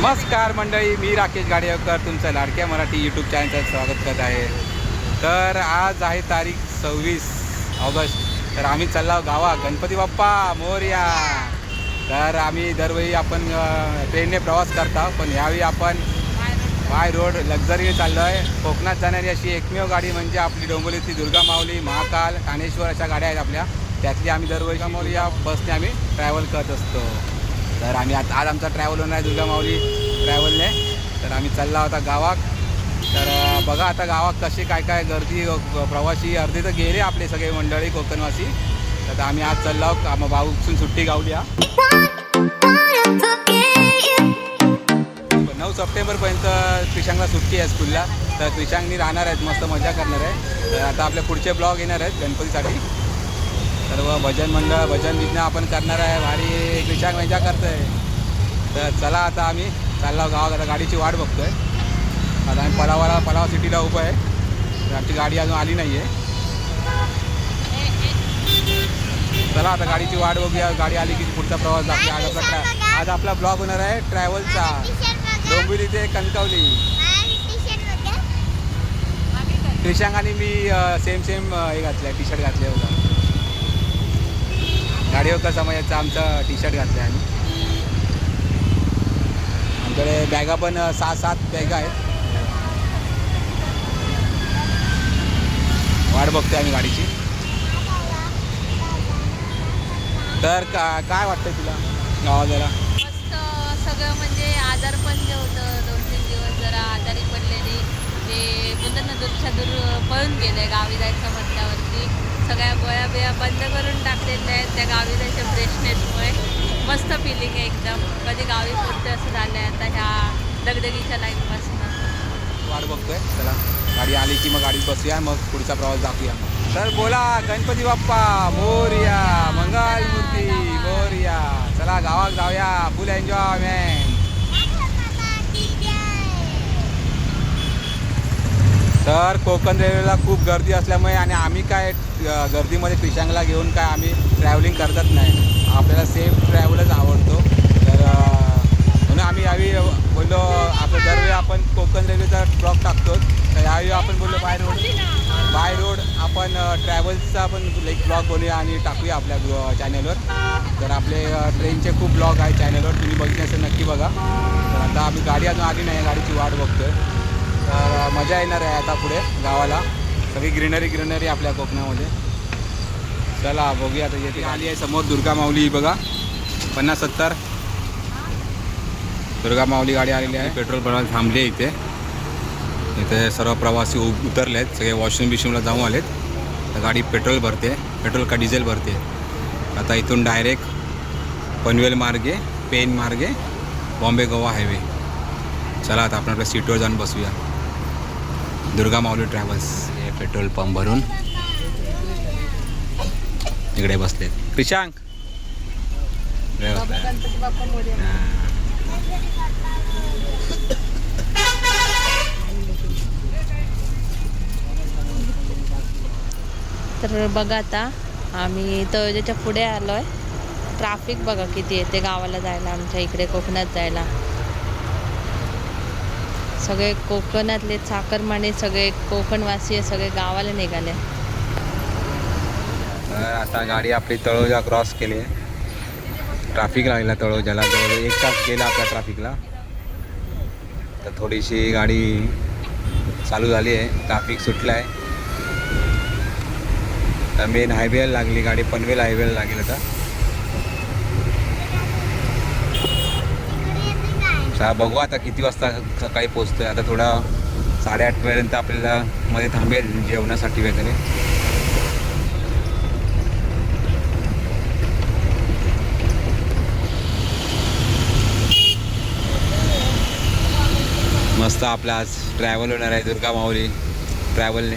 नमस्कार मंडळी मी राकेश गाडेकर तुमचं लाडक्या मराठी यूट्यूब चॅनलचं स्वागत करत आहे. तर आज आहे तारीख सव्वीस ऑगस्ट. तर आम्ही चाललो गावा गणपती बाप्पा मोरया. तर आम्ही दरवेळी आपण ट्रेनने प्रवास करता पण यावेळी आपण बाय रोड लक्झरी चाललो आहे कोकणात जाणारी अशी एकमेव गाडी म्हणजे आपली डोंबोलीची दुर्गा माऊली महाकाल कानेश्वर अशा गाड्या आहेत आपल्या. त्यातली आम्ही दरवर्षी माऊली या बसने आम्ही ट्रॅव्हल करत असतो. तर आम्ही आता आज आमचा ट्रॅव्हल होणार आहे दुर्गा माऊली ट्रॅव्हलने तर आम्ही चालला होता गावात. तर बघा आता गावात कशी काय काय गर्दी प्रवासी अर्धे तर गेले आपले सगळे मंडळी कोकणवासी. तर आम्ही आज चाललो आहोत. आम्हा भाऊसून सुट्टी गावली हा. नऊ सप्टेंबरपर्यंत त्रिशांगला सुट्टी आहे स्कूलला. तर त्रिशांगनी राहणार आहेत मस्त मजा करणार आहे तर आता आपले पुढचे ब्लॉग येणार आहेत गणपतीसाठी. सर्व भजन मंडळ भजन विज्ञ आपण करणार आहे. भारी क्रिशांग मजा करतोय. तर चला आता आम्ही चाललो आता गाडीची वाट बघतोय. आता आम्ही पलावाला पलावा सिटीला उभं आहे. तर आमची गाडी अजून आली नाही आहे चला आता गाडीची वाट बघूया. गाडी आली की पुढचा प्रवास दाखवूया. आज आपला आज आपला ब्लॉग होणार आहे ट्रॅव्हलचा. डोंबिवली ते कणकवली. क्रिशांग आणि मी सेम सेम हे घातलं टी शर्ट घातले होता गाडीवर कसा याचा आमचा टी शर्ट घातलं आहे आम्ही. आमच्याकडे बॅगा पण सहा सात बॅगा आहेत. वाट बघतोय आम्ही गाडीची. तर का काय वाटतंय तुला? गावात जरा. मस्त सगळं म्हणजे आजार पण जे होतं दोन तीन दिवस जरा आजारी पडलेली. ते बोलतात ना दूरच्या दूर पळून गेले गावी जायचं म्हटल्यावरती. सगळ्या गोळ्या बिया बंद करून टाकलेल्या आहेत त्या गावी त्याच्या फ्रेशनेसमुळे. मस्त फिलिंग आहे एकदम. कधी गावी पोचते असं झालं आहे आता ह्या दगदगीच्या लाईनपासून वाट बघतोय. चला गाडी आली की मग गाडीत बसूया मग पुढचा प्रवास दाखवूया. तर बोला गणपती बाप्पा मोरया मंगल मूर्ती मोरया चला गावात जाऊया. फुल एन्जॉयमेंट तर कोकण रेल्वेला खूप गर्दी असल्यामुळे आणि आम्ही काय गर्दीमध्ये पिशांगला घेऊन काय आम्ही ट्रॅव्हलिंग करतच नाही. आपल्याला सेफ ट्रॅव्हलच आवडतो. तर म्हणून आम्ही यावेळी बोललो आपण दरवेळी आपण कोकण रेल्वेचा ब्लॉक टाकतो तर यावेळी आपण बोललो बाय रोड बाय रोड आपण ट्रॅव्हल्सचा आपण एक ब्लॉग बनवूया आणि टाकूया आपल्या चॅनलवर तर आपले ट्रेनचे खूप ब्लॉग आहे चॅनलवर तुम्ही बघितले असेल नक्की बघा. तर आता आम्ही गाडी अजून आली नाही गाडीची वाट बघतोय. तर मजा येणार आहे आता पुढे गावाला. सगळी ग्रीनरी ग्रीनरी आपल्या कोकणामध्ये. चला बघूया आता येते. आली आहे समोर दुर्गा माऊली बघा. पन्नास सत्तर. दुर्गा माऊली गाडी आलेली आहे. पेट्रोल भरायला थांबली आहे इथे. इथे सर्व प्रवासी उ- उतरले आहेत सगळे वॉशरूम बिशरूमला जाऊन आलेत. तर गाडी पेट्रोल भरते. पेट्रोल का डिझेल भरते? आता इथून डायरेक्ट पनवेल मार्गे पेन मार्गे बॉम्बे गोवा हायवे चला आता आपण आपल्या सीटवर जाऊन बसूया. दुर्गा माऊली ट्रॅव्हल्स हे पेट्रोल पंप भरून इकडे बसलेत. क्रिशांक. तर बघा आता आम्ही तळोजाच्या पुढे आलो आहे ट्राफिक बघा किती येते गावाला जायला आमच्या इकडे कोकणात जायला. सगळे कोकणातले चाकरमाने सगळे कोकणवासी सगळे गावाला निघाले. तर आता गाडी आपली तळोजा क्रॉस केली आहे. ट्रॅफिक लागला तळोजाला जवळ एक तास गेला आपल्या ट्रॅफिकला तर थोडीशी गाडी चालू झाली आहे ट्रॅफिक सुटलं आहे. तर मेन हायवेला लागली गाडी पनवेल हायवेला लागेल आता. सहा बघू आता किती वाजता सकाळी पोचतोय आता थोडा साडेआठपर्यंत आपल्याला मध्ये थांबेल जेवणासाठी वगैरे. मस्त आपला आज ट्रॅव्हल होणार आहे दुर्गा माऊली ट्रॅव्हलने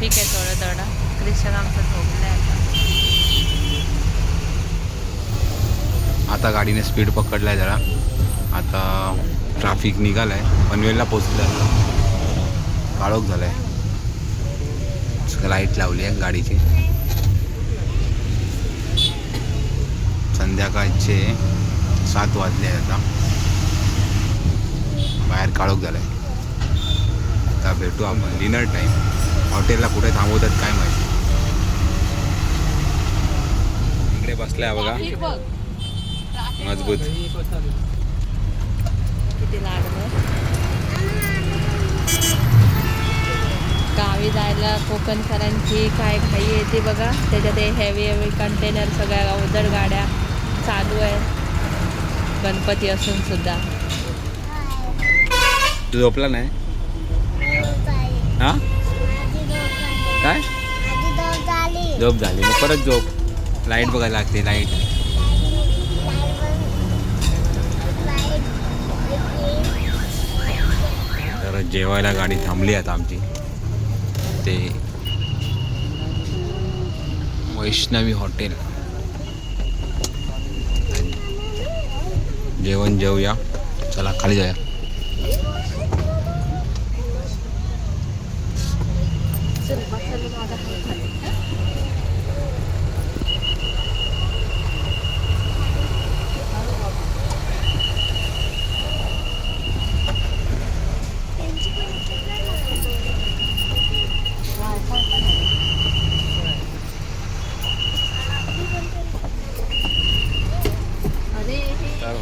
ट्रॅफिक आहे थोडं थोडं क्रिश्चन आमचं झोपलं आता. आता गाडीने स्पीड पकडलाय जरा. आता ट्राफिक निघालाय. पनवेलला पोचलं काळोख झालाय. लाइट लावली आहे गाडीची. संध्याकाळचे सात वाजले आहे आता. बाहेर काळोख झालाय. आता भेटू आपण डिनर टाईम हॉटेलला कुठे थांबवतात काय माहिती? इकडे बसलाय बघा. मजबूत. गावी जायला कोकण सरांची काय घाई येते बघा. त्याच्यात हे हेवी हेवी कंटेनर सगळ्या उदर गाड्या चालू आहे. गणपती असून सुद्धा. तू झोपला नाही? हा? काय? झोप झाली. मग परत झोप. लाइट बघायला लागते लाइट. तर जेवायला गाडी थांबली आता आमची. ते वैष्णवी हॉटेल. जेवण जेवूया. चला खाली जाऊया.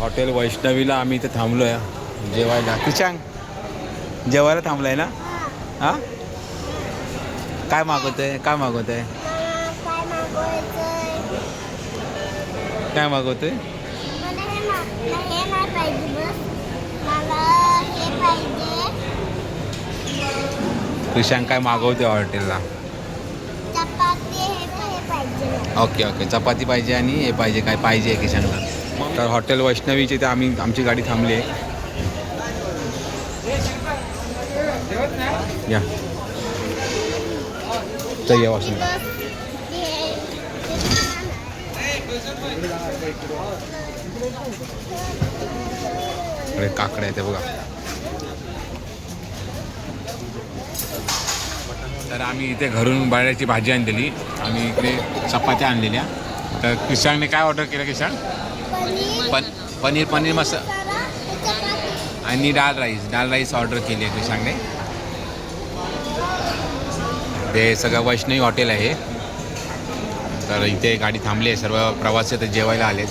हॉटेल वैष्णवीला आम्ही इथे थांबलो आहे जेवायला. किचांग जेवायला थांबलाय ना? हा? काय मागवतोय? काय मागवतोय? काय मागवतोय? कृषांक काय मागवते हॉटेलला? Okay okay. चपाती पाहिजे आणि हे पाहिजे काय पाहिजे किशनला तर हॉटेल वैष्णवीचे ते आम्ही आमची गाडी थांबली आहे. या. काकडे आहे ते बघा. तर आम्ही इथे घरून बटाट्याची भाजी आणलेली. आम्ही इकडे चपात्या आणलेल्या. तर किशानने काय ऑर्डर केलं किशान पन पनीर पनीर मसा आणि डाळ राईस डाळ राईस ऑर्डर केली आहे किशानने ते सगळं वैष्णवी हॉटेल आहे. तर इथे गाडी थांबली आहे सर्व प्रवासी तर जेवायला आलेत.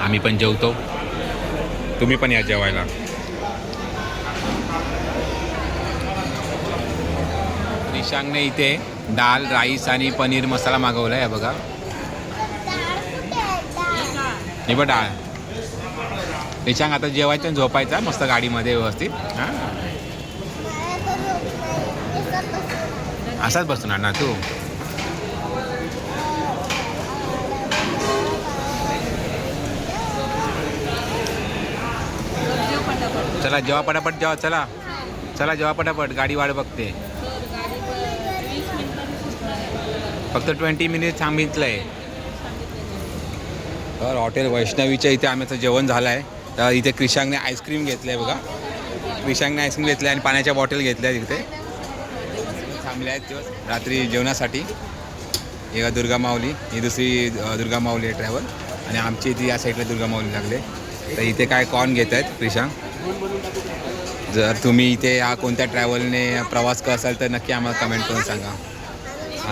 आम्ही पण जेवतो. तुम्ही पण या जेवायला. निशांगने इथे दाल राईस आणि पनीर मसाला मागवला आहे बघा. हे बघ डाळ निशांग आता जेवायचं आणि झोपायचा मस्त गाडीमध्ये व्यवस्थित. हां. असाच बसणार ना तू चला जेव्हा पटापट जेव्हा चला चला जेव्हा पटापट गाडी वाढ बघते फक्त ट्वेंटी मिनिट सांगितलं आहे तर हॉटेल वैष्णवीच्या इथे आम्ही जेवण झालं आहे तर इथे क्रिशांगने आईस्क्रीम घेतलं आहे बघा. क्रिशांगने आईस्क्रीम घेतलं आहे आणि पाण्याच्या बॉटल घेतल्या तिथे थांबले आहेत दिवस. रात्री जेवणासाठी. एक दुर्गा माऊली ही दुसरी दुर्गा माऊली आहे ट्रॅव्हल आणि आमची इथे या साईडला दुर्गा माऊली लागले. तर इथे काय कॉन घेत आहेत क्रिशांग जर तुम्ही इथे या कोणत्या ट्रॅव्हलने प्रवास करसाल तर नक्की आम्हाला कमेंट करून सांगा.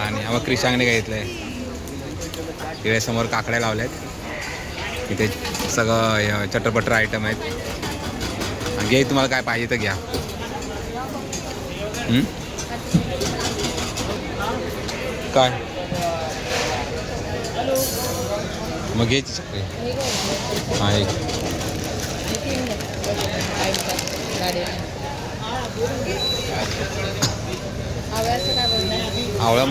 आणि आम्हाला क्रिशांगने काय घेतलं आहे तिकडे समोर काकड्या लावल्या आहेत इथे सगळं चटरपटर आयटम आहेत. घे तुम्हाला काय पाहिजे तर घ्या. काय? मग घ्यायची चक्री हां एक. आवळा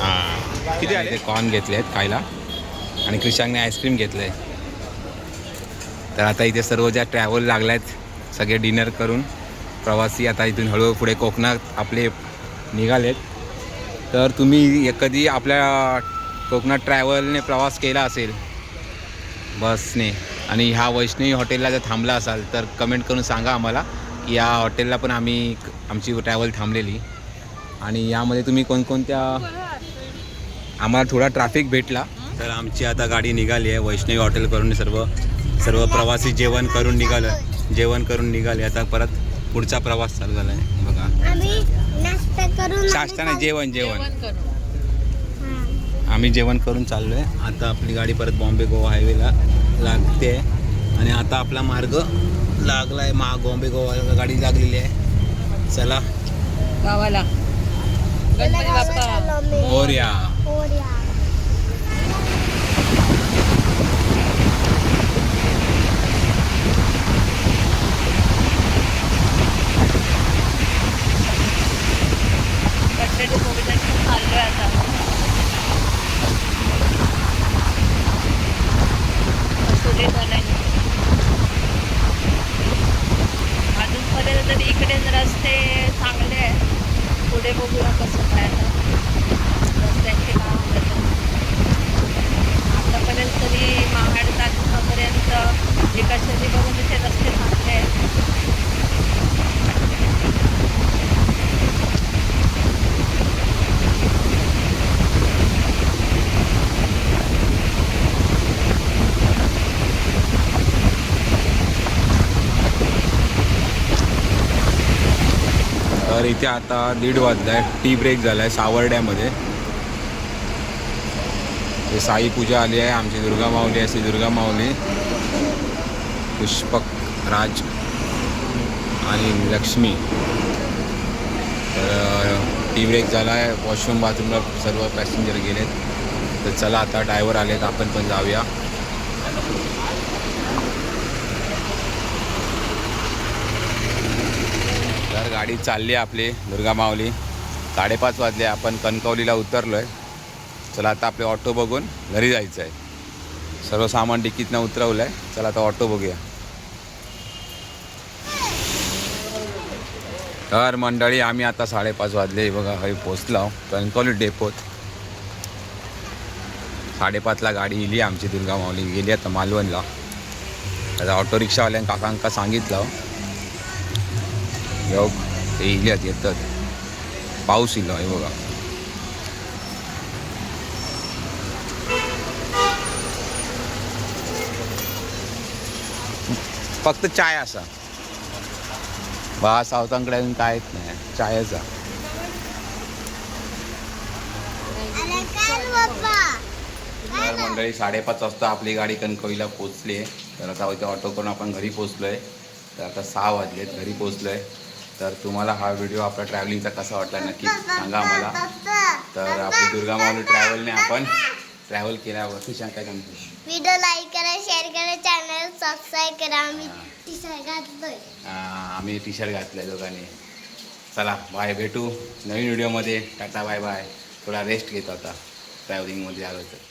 हां. किती आले? ते कॉर्न घेतले आहेत खायला. आणि क्रिशांगने आईस्क्रीम घेतलं आहे तर आता इथे सर्व ज्या ट्रॅव्हल लागल्या आहेत सगळे डिनर करून प्रवासी आता इथून हळूहळू पुढे कोकणात आपले निघालेत. तर तुम्ही कधी आपल्या कोकणात ट्रॅव्हलने प्रवास केला असेल? बसने. आणि ह्या वैष्णवी हॉटेलला जर थांबला असाल तर कमेंट करून सांगा आम्हाला की या हॉटेलला पण आम्ही आमची ट्रॅव्हल थांबलेली. आणि यामध्ये तुम्ही कोणकोणत्या आम्हाला थोडा ट्रॅफिक भेटला. तर आमची आता गाडी निघाली आहे वैष्णवी हॉटेल करून सर्व. सर्व प्रवासी जेवण करून निघालं जेवण करून निघाले आता परत पुढचा प्रवास चालू झाला आहे बघा. आम्ही नाश्ता नाही जेवण जेवण. आम्ही जेवण करून चाललो आहे आता आपली गाडी परत बॉम्बे गोवा हायवेला लागते. आणि आता आपला मार्ग लागला आहे मा बॉम्बे गोवा गाडी लागलेली आहे. चला. गावाला. गणपती बाप्पा मोर्या पोऱ्या. कट्टेटी गोविंदांची चाललोय आता सुरे झालाय अजूनपर्यंत तरी इकडे रस्ते चांगले आहेत पुढे बघूया कसं काय आता. काम आतापर्यंत तरी महाड तालुकापर्यंत विकासाची बघून तिथे रस्ते चांगले आहेत तर इथे आता दीड वाजला आहे टी ब्रेक झाला आहे सावर्ड्यामध्ये साई पूजा आली आहे आमची दुर्गा माऊली आहे श्री दुर्गा माऊली. पुष्पक राज आणि लक्ष्मी. तर टी ब्रेक झाला आहे वॉशरूम बाथरूमला सर्व पॅसेंजर गेलेत. तर चला आता ड्रायव्हर आलेत आपण पण जाऊया. गाडी चालली आहे आपली दुर्गा माऊली. साडेपाच वाजले आपण कणकवलीला उतरलो आहे चला आता आपले ऑटो बघून घरी जायचं आहे सर्व सामान डिकीतनं उतरवलं आहे चला आता ऑटो बघूया. तर मंडळी आम्ही आता साडेपाच वाजले. बघा हवी पोचलो हो. कणकवली डेपोत. साडेपाचला गाडी इली आमची दुर्गा माऊली. गेली आता मालवणला. आता ऑटो रिक्षावाल्यानं काकांका सांगितलं हो. येऊ. ते इल्यात येतात. पाऊस इलो आहे बघा. फक्त चाय असा. बा सावथांकडे अजून काहीच नाही. चायचा तर मंडळी साडेपाच वाजता आपली गाडी कणकवलीला पोचली आहे. तर आता ऑटो करून आपण घरी पोचलो आहे तर आता सहा वाजलेत घरी पोचलो आहे तर तुम्हाला हा व्हिडिओ आपला ट्रॅव्हलिंगचा कसा वाटला नक्की सांगा आम्हाला. तर आपली दुर्गा माऊली ट्रॅव्हलने आपण ट्रॅव्हल केल्यावर सांगतो? व्हिडिओ लाईक करा शेअर करा चॅनल सबस्क्राईब करा. आम्ही टी शर्ट घातलोय. आम्ही टी शर्ट घातलं आहे दोघांनी. चला बाय भेटू नवीन व्हिडिओमध्ये टाटा बाय बाय थोडा रेस्ट घेतो आता ट्रॅव्हलिंगमध्ये आलो तर.